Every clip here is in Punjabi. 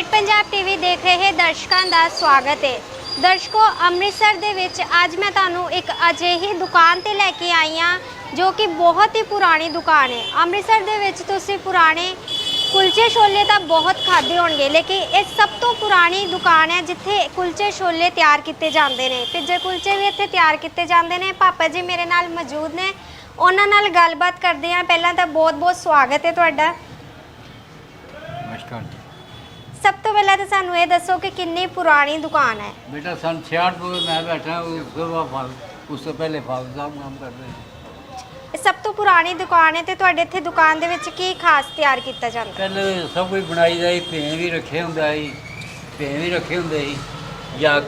ਗ੍ਰੇਟ ਪੰਜਾਬ ਟੀਵੀ ਦੇਖ ਰਹੇ ਦਰਸ਼ਕਾਂ ਦਾ ਸਵਾਗਤ ਹੈ। ਦਰਸ਼ਕੋ, ਅੰਮ੍ਰਿਤਸਰ ਦੇ ਵਿੱਚ ਅੱਜ ਮੈਂ ਤੁਹਾਨੂੰ ਇੱਕ ਅਜਿਹੀ ਦੁਕਾਨ ਤੇ ਲੈ ਕੇ ਆਈ ਹਾਂ, ਜੋ ਕਿ ਬਹੁਤ ਹੀ ਪੁਰਾਣੀ ਦੁਕਾਨ ਹੈ। ਅੰਮ੍ਰਿਤਸਰ ਦੇ ਵਿੱਚ ਤੁਸੀਂ ਪੁਰਾਣੇ ਕੁਲਚੇ ਛੋਲੇ ਤਾਂ ਬਹੁਤ ਖਾਦੇ ਹੋਣਗੇ, ਲੇਕਿਨ ਇਹ ਸਭ ਤੋਂ ਪੁਰਾਣੀ ਦੁਕਾਨ ਹੈ, ਜਿੱਥੇ ਕੁਲਚੇ ਛੋਲੇ ਤਿਆਰ ਕੀਤੇ ਜਾਂਦੇ ਨੇ। ਪਿੱਜੇ ਕੁਲਚੇ ਵੀ ਇੱਥੇ ਤਿਆਰ ਕੀਤੇ ਜਾਂਦੇ ਨੇ, ਪਾਪਾ ਜੀ ਮੇਰੇ ਨਾਲ ਮੌਜੂਦ ਨੇ। ਉਹਨਾਂ ਨਾਲ ਗੱਲਬਾਤ ਕਰਦੇ ਹਾਂ। ਪਹਿਲਾਂ ਤਾਂ ਬਹੁਤ ਬਹੁਤ ਸਵਾਗਤ ਹੈ ਤੁਹਾਡਾ। ਨਮਸਕਾਰ ਜੀ। ਸਭ ਤੋਂ ਪਹਿਲਾਂ ਤਾਂ ਸਾਨੂੰ ਇਹ ਦੱਸੋ ਕਿ ਕਿੰਨੀ ਪੁਰਾਣੀ ਦੁਕਾਨ ਹੈ बेटा सन छियाठ में मैं बैठा हूँ उसके बाद फल उससे पहले फादर साहब काम करते हैं ਇਹ ਸਭ ਤੋਂ ਪੁਰਾਣੀ ਦੁਕਾਨ ਹੈ ਤੇ ਤੁਹਾਡੇ ਇੱਥੇ ਦੁਕਾਨ ਦੇ ਵਿੱਚ ਕੀ ਖਾਸ ਤਿਆਰ ਕੀਤਾ ਜਾਂਦਾ ਪਹਿਲੇ ਸਭ ਕੁਝ ਬਣਾਈ ਦਾ ਸੀ ਭੇਂ ਵੀ ਰੱਖੇ ਹੁੰਦਾ ਸੀ ਭੇਂ ਵੀ ਰੱਖੇ ਹੁੰਦੇ ਸੀ ਜਾਂ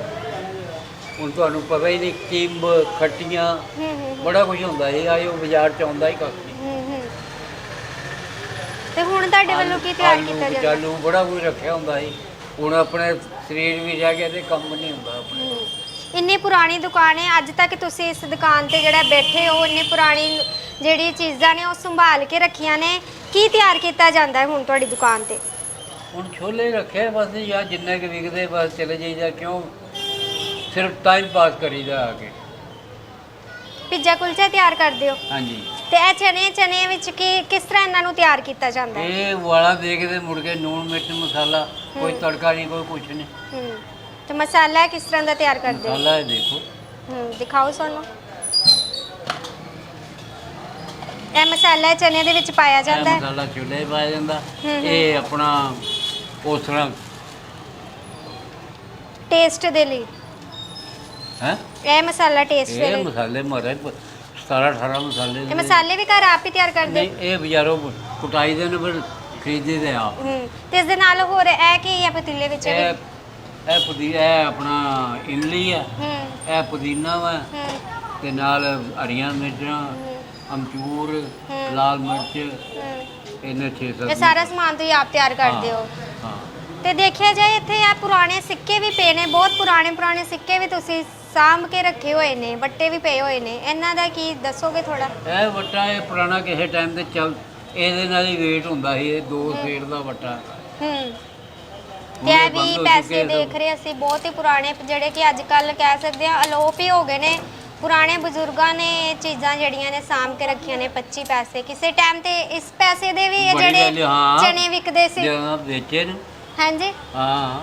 ਹੁਣ ਤੁਹਾਨੂੰ ਪਤਾ ਹੀ ਨਹੀਂ ਕਿੰਬ ਖੱਟੀਆਂ ਹੂੰ ਹੂੰ ਬੜਾ ਕੁਝ ਹੁੰਦਾ ਸੀ ਆਏ ਉਹ ਬਾਜ਼ਾਰ ਚ ਆਉਂਦਾ ਹੀ ਕੱਖ ਨਹੀਂ ਹੂੰ ਹੂੰ ਤੇ ਹੁਣ ਤੁਹਾਡੇ ਵੱਲੋਂ ਕੀ ਤਿਆਰ ਕੀਤਾ ਜਾਂਦਾ? ਆਲੂ ਬੜਾ ਕੁਝ ਰੱਖਿਆ ਹੁੰਦਾ ਸੀ। ਹੁਣ ਆਪਣੇ ਸਰੀਰ ਵੀ ਰਹਿ ਗਿਆ ਤੇ ਕੰਮ ਨਹੀਂ ਹੁੰਦਾ ਆਪਣੇ। ਇੰਨੀ ਪੁਰਾਣੀ ਦੁਕਾਨ ਹੈ ਅੱਜ ਤੱਕ ਤੁਸੀਂ ਇਸ ਦੁਕਾਨ ਤੇ ਜਿਹੜਾ ਬੈਠੇ ਹੋ ਇੰਨੀ ਪੁਰਾਣੀ ਜਿਹੜੀ ਚੀਜ਼ਾਂ ਨੇ ਉਹ ਸੰਭਾਲ ਕੇ ਰੱਖੀਆਂ ਨੇ ਕੀ ਤਿਆਰ ਕੀਤਾ ਜਾਂਦਾ ਹੈ ਹੁਣ ਤੁਹਾਡੀ ਦੁਕਾਨ ਤੇ? ਹੁਣ ਛੋਲੇ ਰੱਖੇ ਬਸ ਜਾਂ ਜਿੰਨੇ ਕੁ ਵਿਕਦੇ ਬਸ ਚਲੇ ਜਾਈਦਾ ਕਿਉਂ? ਸਿਰਫ ਟਾਈਮ ਪਾਸ ਕਰੀਦਾ ਆ ਕੇ। ਪਿੱਜ਼ਾ ਕੁਲਚਾ ਤਿਆਰ ਕਰਦੇ ਹੋ? ਹਾਂਜੀ। ਤੇ ਇਹ ਚਨੇ ਚਨੇ ਵਿੱਚ ਕੀ ਕਿਸ ਤਰ੍ਹਾਂ ਇਹਨਾਂ ਨੂੰ ਤਿਆਰ ਕੀਤਾ ਜਾਂਦਾ ਹੈ? ਇਹ ਵਾਲਾ ਦੇ ਕੇ ਤੇ ਮੁੜ ਕੇ ਨੂਣ ਮਿਰਚ ਮਸਾਲਾ ਕੋਈ। ਤੜਕਾ ਨਹੀਂ ਕੋਈ ਕੁਛ ਨਹੀਂ। ਹੂੰ। ਤੇ ਮਸਾਲਾ ਕਿਸ ਤਰ੍ਹਾਂ ਦਾ ਤਿਆਰ ਕਰਦੇ ਹੋ? ਮਸਾਲਾ ਇਹ ਦੇਖੋ। ਹੂੰ ਦਿਖਾਓ ਸਾਨੂੰ। ਇਹ ਮਸਾਲਾ ਚਨੇ ਦੇ ਵਿੱਚ ਪਾਇਆ ਇਹ ਜਾਂਦਾ ਹੈ? ਮਸਾਲਾ ਛੋਲੇ 'ਚ ਪਾਇਆ ਜਾਂਦਾ। ਹੂੰ, ਹੂੰ। ਇਹ ਆਪਣਾ ਉਸ ਤਰ੍ਹਾਂ ਟੇਸਟ ਦੇ ਲਈ। ਹੈ? ਇਹ ਮਸਾਲਾ ਟੇਸਟ ਦੇ ਇਹ ਲਈ। ਮਸਾਲੇ ਮਾਰੇ 17 18 ਮਸਾਲੇ ਇਹ। ਮਸਾਲੇ ਵੀ ਘਰ ਆਪ ਹੀ ਤਿਆਰ ਕਰਦੇ? ਨਹੀਂ ਇਹ ਬਾਜ਼ਾਰੋਂ ਕੁਟਾਈ ਦੇ ਨੇ ਫਿਰ ਖਰੀਦੇ ਦੇ ਆ ਹੂੰ ਤੇ ਇਸ ਦੇ ਨਾਲ ਹੋਰ ਇਹ ਕੀ ਹੈ ਪਤੀਲੇ ਵਿੱਚ ਇਹ ਵੀ? ਇਹ ਪੁਦੀਨਾ ਇਹ ਆਪਣਾ ਇਮਲੀ ਹੈ। ਹੂੰ। ਇਹ ਪੁਦੀਨਾ ਵਾ। ਹੂੰ। ਤੇ ਨਾਲ ਹਰੀਆਂ ਮਿਰਚਾਂ ਅਮਚੂਰ। ਲਾਲ ਮਿਰਚ। ਹੂੰ। ਇਹਨੇ 6 7 ਇਹ ਸਾਰਾ ਸਮਾਨ ਤੁਸੀਂ ਆਪ ਤਿਆਰ ਕਰਦੇ ਹੋ ਹਾਂ? ਤੇ ਦੇਖਿਆ ਜਾਏ ਇੱਥੇ ਆ ਪੁਰਾਣੇ ਸਿੱਕੇ ਵੀ ਪਏ ਨੇ ਬਹੁਤ ਪੁਰਾਣੇ ਪੁਰਾਣੇ ਸਿੱਕੇ ਵੀ ਤੁਸੀਂ ਸਾਂਭ ਕੇ ਰੱਖੇ ਹੋਏ ਨੇ ਵੱਟੇ ਵੀ ਪਏ ਹੋਏ ਨੇ। ਇਹਨਾਂ ਦਾ ਕੀ ਦੱਸੋਗੇ ਥੋੜਾ ਇਹ ਵੱਟਾ ਇਹ ਪੁਰਾਣਾ ਕਿਸੇ ਟਾਈਮ ਤੇ ਚੱਲ ਇਹਦੇ ਨਾਲ ਹੀ weight ਹੁੰਦਾ ਸੀ ਇਹ ਦੋ ਸੇਰ ਦਾ ਵੱਟਾ। ਹੂੰ। ਤੇ ਇਹ ਵੀ ਪੈਸੇ ਦੇਖ। ਰਹੇ ਅਸੀਂ ਬਹੁਤ ਹੀ ਪੁਰਾਣੇ ਜਿਹੜੇ ਕਿ ਅੱਜ ਕੱਲ ਕਹਿ ਸਕਦੇ ਆ ਅਲੋਪ ਹੀ ਹੋ ਗਏ ਨੇ। ਪੁਰਾਣੇ ਬਜ਼ੁਰਗਾਂ ਨੇ ਇਹ ਚੀਜ਼ਾਂ ਜਿਹੜੀਆਂ ਨੇ ਸਾਂਭ ਕੇ ਰੱਖੀਆਂ ਨੇ 25 ਪੈਸੇ। ਕਿਸੇ ਟਾਈਮ ਤੇ ਇਸ ਪੈਸੇ ਦੇ ਵੀ ਇਹ ਬੜੀ ਜਿਹੜੇ ਹਾਂ। ਚਨੇ ਵਿਕਦੇ ਸੀ। ਜਦੋਂ ਵੇਚੇ ਨੇ। ਹਾਂਜੀ। ਹਾਂ।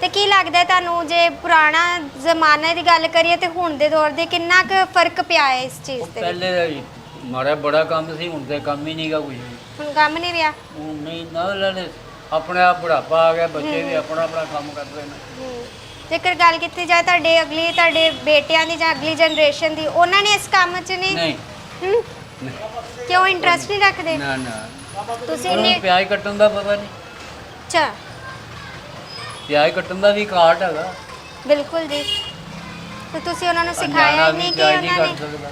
ਤੇ ਕੀ ਲੱਗਦਾ ਹੈ ਤੁਹਾਨੂੰ ਜੇ ਪੁਰਾਣਾ ਜ਼ਮਾਨੇ ਦੀ ਗੱਲ ਕਰੀਏ ਤੇ ਹੁਣ ਦੇ ਦੌਰ ਦੇ ਕਿੰਨਾ ਕੁ ਫ਼ਰਕ ਪਿਆ ਹੈ ਇਸ ਚੀਜ਼ ਉਹ ਤੇ? ਪਹਿਲੇ ਮਾਰਾ ਬੜਾ ਕੰਮ ਸੀ ਹੁਣ ਤੇ ਕੰਮ ਹੀ ਨਹੀਂਗਾ ਕੁਝ ਹੁਣ ਕੰਮ ਨਹੀਂ ਰਿਹਾ? ਹੁਣ ਨਹੀਂ ਨਾ ਲੈਣੇ ਆਪਣੇ ਆਪ ਬੁਢਾਪਾ ਆ ਗਿਆ ਬੱਚੇ ਵੀ ਆਪਣਾ ਆਪਣਾ ਕੰਮ ਕਰਦੇ ਨੇ। ਹੂੰ। ਜੇਕਰ ਗੱਲ ਕੀਤੀ ਜਾਏ ਤੁਹਾਡੇ ਅਗਲੀ ਤੁਹਾਡੇ ਬੇਟਿਆਂ ਦੀ ਜਾਂ ਅਗਲੀ ਜਨਰੇਸ਼ਨ ਦੀ ਉਹਨਾਂ ਨੇ ਇਸ ਕੰਮ 'ਚ ਨਹੀਂ ਨਹੀਂ। ਹੂੰ? ਨਹੀਂ। ਕਿਉਂ ਇੰਟਰਸਟ ਨਹੀਂ ਰੱਖਦੇ? ਨਾ ਨਾ। ਤੁਸੀਂ ਉਹਨੂੰ ਨੇ ਪਿਆਜ਼ ਕੱਟਣ ਦਾ ਪਤਾ ਨਹੀਂ। ਅੱਛਾ। ਪਿਆਜ਼ ਕੱਟਣ ਦਾ ਵੀ ਕਾਰਟ ਹੈਗਾ। ਬਿਲਕੁਲ ਜੀ। ਤੇ ਤੁਸੀਂ ਉਹਨਾਂ ਨੂੰ ਸਿਖਾਇਆ ਨਹੀਂ ਕਿ ਨਹੀਂ ਉਹਨਾਂ ਕੱਟ ਨੇ ਸਕਦਾ।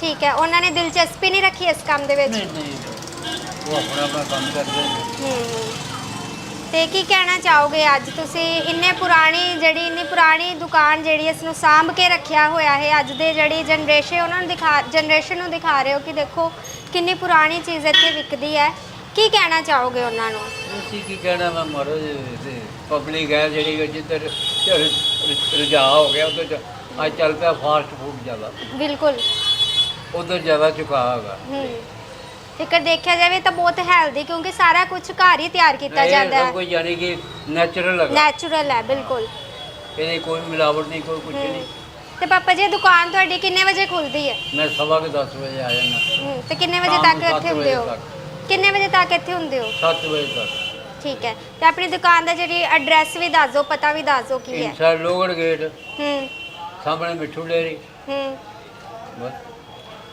ਠੀਕ ਹੈ ਉਹਨਾਂ ਨੇ ਦਿਲਚਸਪੀ ਨਹੀਂ ਰੱਖੀ ਇਸ ਕੰਮ ਦੇ ਵਿੱਚ? ਨਹੀਂ ਨਹੀਂ। ਉਹ ਆਪਣਾ ਆਪਣਾ ਕੰਮ ਕਰਦੇ ਨੇ। ਹੂੰ। ਤੇ ਕੀ ਕਹਿਣਾ ਚਾਹੋਗੇ ਅੱਜ? ਤੁਸੀਂ ਇੰਨੇ ਪੁਰਾਣੀ ਜਿਹੜੀ ਇੰਨੀ ਪੁਰਾਣੀ ਦੁਕਾਨ ਜਿਹੜੀ ਇਸ ਨੂੰ ਸਾਂਭ ਕੇ ਰੱਖਿਆ ਹੋਇਆ ਹੈ ਅੱਜ ਦੇ ਜਿਹੜੀ ਜਨਰੇਸ਼ਨ ਉਹਨਾਂ ਨੂੰ ਦਿਖਾ ਜਨਰੇਸ਼ਨ ਨੂੰ ਦਿਖਾ ਰਹੇ ਹੋ ਕਿ ਦੇਖੋ ਕਿੰਨੀ ਪੁਰਾਣੀ ਚੀਜ਼ ਇੱਥੇ ਵਿਕਦੀ ਹੈ। ਕੀ ਕਹਿਣਾ ਚਾਹੋਗੇ ਉਹਨਾਂ ਨੂੰ? ਅਸੀਂ ਕੀ ਕਹਿਣਾ ਮੈਂ ਮਰੋ ਪਬਲਿਕ ਹੈ ਜਿਹੜੀ ਜਿੱਧਰ ਰੁਝਾਅ ਹੋ ਗਿਆ ਉਧਰ ਅੱਜ ਚੱਲ ਪਿਆ ਫਾਸਟ ਫੂਡ ਜ਼ਿਆਦਾ। ਬਿਲਕੁਲ। ਉਧਰ ਜ਼ਿਆਦਾ ਝੁਕਾਅ ਹੈਗਾ। ਹੂੰ। ਜੇਕਰ ਦੇਖਿਆ ਜਾਵੇ ਤਾਂ ਬਹੁਤ ਹੈਲਦੀ ਕਿਉਂਕਿ ਸਾਰਾ ਕੁਝ ਘਰ ਹੀ ਤਿਆਰ ਕੀਤਾ ਇਹ ਜਾਂਦਾ ਸਭ ਹੈ। ਕੁਝ ਯਾਨੀ ਕਿ ਨੈਚੁਰਲ ਹੈਗਾ। ਨੈਚੁਰਲ ਹੈ ਬਿਲਕੁਲ। ਇਹਦੀ ਕੋਈ ਮਿਲਾਵਟ ਨਹੀਂ ਕੋਈ ਕੁਝ। ਨਹੀਂ। ਤੇ ਪਾਪਾ ਜੀ ਦੁਕਾਨ ਤੁਹਾਡੀ ਕਿੰਨੇ ਵਜੇ ਖੁੱਲਦੀ ਹੈ? ਮੈਂ ਸਵਾ ਕੇ 10 ਵਜੇ ਆ ਜਾਣਾ ਹੂੰ, ਤੇ ਕਿੰਨੇ ਵਜੇ ਤੱਕ ਇੱਥੇ ਹੁੰਦੇ ਹੋ। ਕਿੰਨੇ ਵਜੇ ਤੱਕ ਇੱਥੇ ਹੁੰਦੇ ਹੋ? 7 ਵਜੇ ਤੱਕ। ਠੀਕ ਹੈ। ਤੇ ਆਪਣੀ ਦੁਕਾਨ ਦਾ ਜਿਹੜੀ ਐਡਰੈਸ ਵੀ ਦੱਸ ਦਿਓ ਪਤਾ ਵੀ ਦੱਸ ਦਿਓ ਕੀ ਹੈ। Inside Lohgarh gate. ਹੂੰ। ਸਾਹਮਣੇ ਮਿੱਠੂ ਡੇਰੀ। ਹੂੰ। ਬਸ।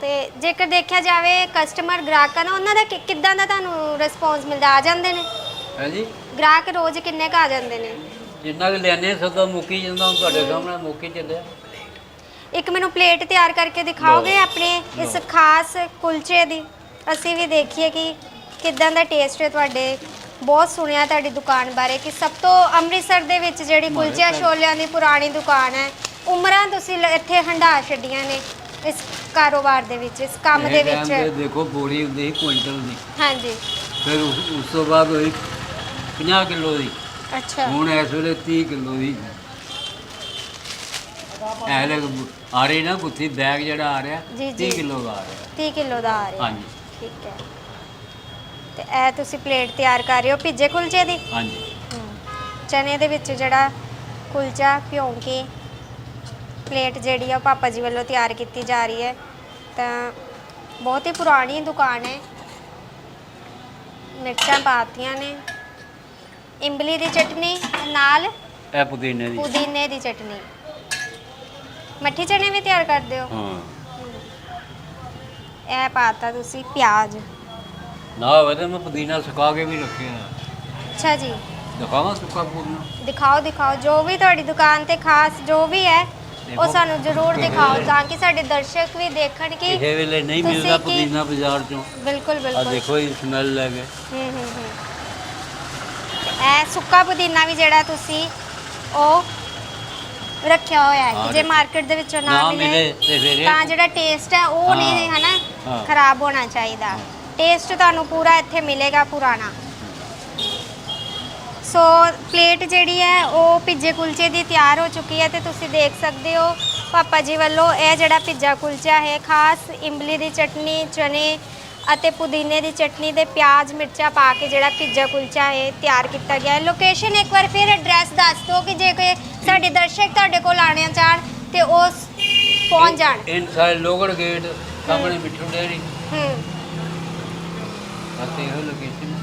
ਤੇ ਜੇਕਰ ਦੇਖਿਆ ਜਾਵੇ ਕਸਟਮਰ ਗ੍ਰਾਹਕਾਂ ਨੂੰ ਉਹਨਾਂ ਦਾ ਕਿ- ਕਿੱਦਾਂ ਦਾ ਤੁਹਾਨੂੰ ਰਿਸਪੌਂਸ ਮਿਲਦਾ? ਆ ਜਾਂਦੇ ਨੇ? ਹਾਂਜੀ? ਗ੍ਰਾਹਕ ਰੋਜ਼ ਕਿੰਨੇ ਕੁ ਆ ਜਾਂਦੇ ਨੇ? ਜਿੰਨਾ ਕਿ ਲਿਆਨੇ ਸਦਾ ਮੁੱਕੀ ਜਾਂਦਾ ਹੁਣ ਤੁਹਾਡੇ ਸਾਹਮਣੇ ਮੁੱਕੀ ਚੱਲਿਆ। ਇੱਕ ਮੈਨੂੰ ਪਲੇਟ ਤਿਆਰ ਕਰਕੇ ਦਿਖਾਓਗੇ। ਆਪਣੇ ਇਸ ਖਾਸ ਕੁਲਚੇ ਦੀ? ਅਸੀਂ ਵੀ ਦੇਖੀਏ ਕਿ ਕਿੱਦਾਂ ਦਾ ਟੇਸਟ ਹੈ ਤੁਹਾਡੇ। ਬਹੁਤ ਸੁਣਿਆ ਤੁਹਾਡੀ ਦੁਕਾਨ ਬਾਰੇ ਕਿ ਸਭ ਤੋਂ ਅੰਮ੍ਰਿਤਸਰ ਦੇ ਵਿੱਚ ਜਿਹੜੀ ਕੁਲਚਿਆਂ ਛੋਲਿਆਂ ਦੀ ਪੁਰਾਣੀ ਦੁਕਾਨ ਹੈ ਉਮਰਾਂ ਤੁਸੀਂ ਲ- ਇੱਥੇ ਹੰਢਾ ਛੱਡੀਆਂ ਨੇ ਇਸ ਕਾਰੋਬਾਰ ਦੇ ਵਿੱਚ ਇਸ ਕੰਮ ਦੇ ਵਿੱਚ। ਦੇਖੋ ਬੋਰੀ ਹੁੰਦੀ ਸੀ ਕੁਇੰਟਲ ਦੀ। ਹਾਂਜੀ। ਫਿਰ ਉਸ ਉਸ ਤੋਂ ਬਾਅਦ ਹੋਈ 50 ਕਿਲੋ ਦੀ। ਅੱਛਾ। ਹੁਣ ਇਸ ਵੇਲੇ 30 ਕਿਲੋ ਦੀ। ਇਹ ਲੈ ਆ ਰਹੀ ਨਾ ਗੁੱਥੀ ਬੈਗ ਜਿਹੜਾ ਆ ਰਿਹਾ ਜੀ, 30 ਜੀ। ਕਿਲੋ ਦਾ ਆ ਰਿਹਾ। 30 ਕਿਲੋ ਦਾ ਆ ਰਿਹਾ। ਹਾਂਜੀ। ਠੀਕ ਹੈ। ਤੇ ਇਹ ਤੁਸੀਂ ਪਲੇਟ ਤਿਆਰ ਕਰ ਰਹੇ ਹੋ ਭਿੱਜੇ ਕੁਲਚੇ ਦੀ? ਹਾਂਜੀ। ਚਨੇ ਦੇ ਵਿੱਚ ਜਿਹੜਾ ਕੁਲਚਾ ਭਿਉਂ ਕੇ ਪਲੇਟ ਜਿਹੜੀ ਆ ਉਹ ਪਾਪਾ ਜੀ ਵੱਲੋਂ ਤਿਆਰ ਕੀਤੀ ਜਾ ਰਹੀ ਹੈ। ਤਾਂ ਬਹੁਤ ਹੀ ਪੁਰਾਣੀ ਦੁਕਾਨ ਹੈ। ਮਿਰਚਾਂ ਪਾਤੀਆਂ ਨੇ। ਇਮਲੀ ਦੀ ਚਟਨੀ ਨਾਲ ਇਹ ਪੁਦੀਨੇ ਦੀ। ਪੁਦੀਨੇ ਦੀ ਚਟਨੀ। ਮੱਠੀ ਚਨੇ ਵੀ ਤਿਆਰ ਕਰਦੇ ਹੋ? ਹਾਂ। ਇਹ ਪਾਤਾ ਤੁਸੀਂ ਪਿਆਜ਼। ਨਾ ਹੋਵੇ ਤਾਂ ਮੈਂ ਪੁਦੀਨਾ ਸੁਕਾ ਕੇ ਵੀ ਰੱਖਿਆ। ਅੱਛਾ ਜੀ। ਦਿਖਾਵਾਂ ਸੁੱਕਾ ਪੁਦੀਨਾ? ਦਿਖਾਓ ਦਿਖਾਓ। ਜੋ ਵੀ ਤੁਹਾਡੀ ਦੁਕਾਨ ਤੇ ਖਾਸ ਜੋ ਵੀ ਹੈ ਉਹ ਦੇਖੋ, ਸਾਨੂੰ ਜ਼ਰੂਰ ਦਿਖਾਓ ਤਾਂ ਕਿ ਸਾਡੇ ਦਰਸ਼ਕ ਵੀ ਦੇਖਣ ਕਿ ਕਿਸੇ ਵੇਲੇ ਨਹੀਂ ਤੁਸੀਂ ਮਿਲਦਾ ਕੀ- ਪੁਦੀਨਾ ਬਾਜ਼ਾਰ ਚੋਂ। ਬਿਲਕੁਲ ਆ ਬਿਲਕੁਲ ਦੇਖੋ ਇਹ ਸਮੈਲ ਲੈ ਹੂੰ ਹੂੰ ਹੂੰ। ਇਹ ਸੁੱਕਾ ਪੁਦੀਨਾ ਵੀ ਜਿਹੜਾ ਤੁਸੀਂ ਉਹ ਰੱਖਿਆ ਹੋਇਆ ਹੈ ਕਿ ਜੇ। ਮਾਰਕੀਟ ਦੇ ਵਿੱਚੋਂ ਨਾ ਨਾ ਮਿਲੇ ਤੇ ਫਿਰ ਇਹ- ਤਾਂ ਜਿਹੜਾ ਟੇਸਟ ਹੈ ਉਹ ਨਹੀਂ ਹਾਂ, ਨਾ ਹਾਂ। ਖਰਾਬ ਹੋਣਾ ਚਾਹੀਦਾ ਟੇਸਟ ਤੁਹਾਨੂੰ ਪੂਰਾ ਇੱਥੇ ਮਿਲੇਗਾ ਪੁਰਾਣਾ ਸੋ ਪਲੇਟ ਜਿਹੜੀ ਹੈ ਉਹ ਪਿੱਜੇ ਕੁਲਚੇ ਦੀ ਤਿਆਰ ਹੋ ਚੁੱਕੀ ਹੈ ਤੇ ਤੁਸੀਂ ਦੇਖ ਸਕਦੇ ਹੋ ਪਾਪਾ ਜੀ ਵੱਲੋਂ ਇਹ ਜਿਹੜਾ ਪਿੱਜਾ ਕੁਲਚਾ ਹੈ ਖਾਸ ਇਮਲੀ ਦੀ ਚਟਨੀ ਚਨੇ ਅਤੇ ਪੁਦੀਨੇ ਦੀ ਚਟਨੀ ਦੇ ਪਿਆਜ਼ ਮਿਰਚਾਂ ਪਾ ਕੇ ਜਿਹੜਾ ਪਿੱਜਾ ਕੁਲਚਾ ਹੈ ਤਿਆਰ ਕੀਤਾ ਗਿਆ ਹੈ। ਲੋਕੇਸ਼ਨ ਇੱਕ ਵਾਰ ਫਿਰ ਐਡਰੈਸ ਦੱਸ ਦਿਓ ਕਿ ਜੇ ਕੋਈ ਸਾਡੇ ਦਰਸ਼ਕ ਤੁਹਾਡੇ ਕੋਲ ਆਣੇ ਚਾਹਣ ਤੇ ਉਹ ਪਹੁੰਚ ਜਾਣ। ਇਨਸਾਈਡ ਲੋਗੜ ਗੇਟ ਸਾਹਮਣੇ ਮਿੱਠੂ ਡੇਰੀ ਹੂੰ। ਅਤੇ ਇਹੋ ਲੋਕੇਸ਼ਨ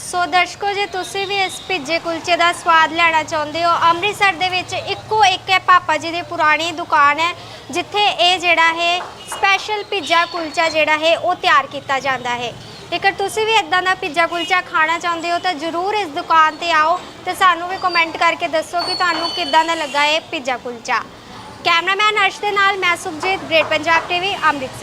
ਸੋ ਦਰਸ਼ਕੋ, ਜੇ ਤੁਸੀਂ ਵੀ ਇਸ ਭਿੱਜੇ ਕੁਲਚੇ ਦਾ ਸਵਾਦ ਲੈਣਾ ਚਾਹੁੰਦੇ ਹੋ, ਅੰਮ੍ਰਿਤਸਰ ਦੇ ਵਿੱਚ ਇੱਕੋ ਇੱਕ ਹੈ ਪਾਪਾ ਜੀ ਦੀ ਪੁਰਾਣੀ ਦੁਕਾਨ ਹੈ, ਜਿੱਥੇ ਇਹ ਜਿਹੜਾ ਹੈ ਸਪੈਸ਼ਲ ਪਿੱਜਾ ਕੁਲਚਾ ਜਿਹੜਾ ਹੈ, ਉਹ ਤਿਆਰ ਕੀਤਾ ਜਾਂਦਾ ਹੈ। ਜੇਕਰ ਤੁਸੀਂ ਵੀ ਇਦਾਂ ਦਾ ਪਿੱਜਾ ਕੁਲਚਾ ਖਾਣਾ ਚਾਹੁੰਦੇ ਹੋ, ਤਾਂ ਜਰੂਰ ਇਸ ਦੁਕਾਨ ਤੇ ਆਓ ਤੇ ਸਾਨੂੰ ਵੀ ਕਮੈਂਟ ਕਰਕੇ ਦੱਸੋ ਕਿ ਤੁਹਾਨੂੰ ਕਿੱਦਾਂ ਦਾ ਲੱਗਾ ਇਹ ਪਿੱਜਾ ਕੁਲਚਾ। ਕੈਮਰਾਮੈਨ ਅਰਸ਼ ਦੇ ਨਾਲ ਮੈਂ ਸੁਖਜੀਤ ਗ੍ਰੇਟ ਪੰਜਾਬ ਟੀਵੀ ਅੰਮ੍ਰਿਤਸਰ।